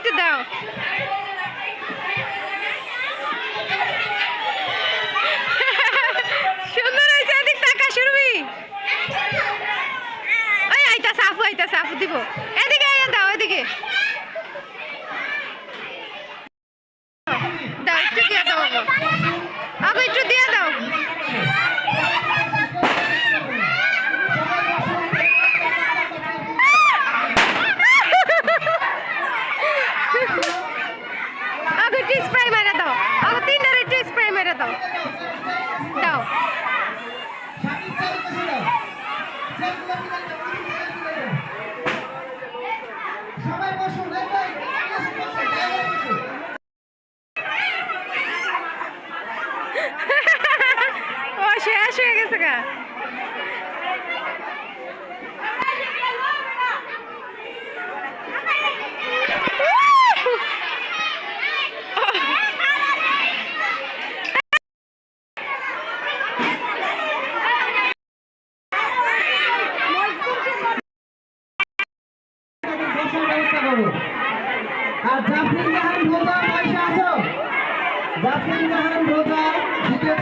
দেখতে দাও। সুন্দর হয়েছে এদিক টাকা শুরু ওই আইতা সাফু আইতা সাফ দিব। আপু একটু স্প্রে মেরে দাও। আপু তিনটার একটু স্প্রে মেরে দাও। দাও। শেষ হয়ে গেছে গা। আর জাফরিন জাহান ভোজা বয়সে আসো। জাফরিন জাহান ভোগা দ্বিতীয়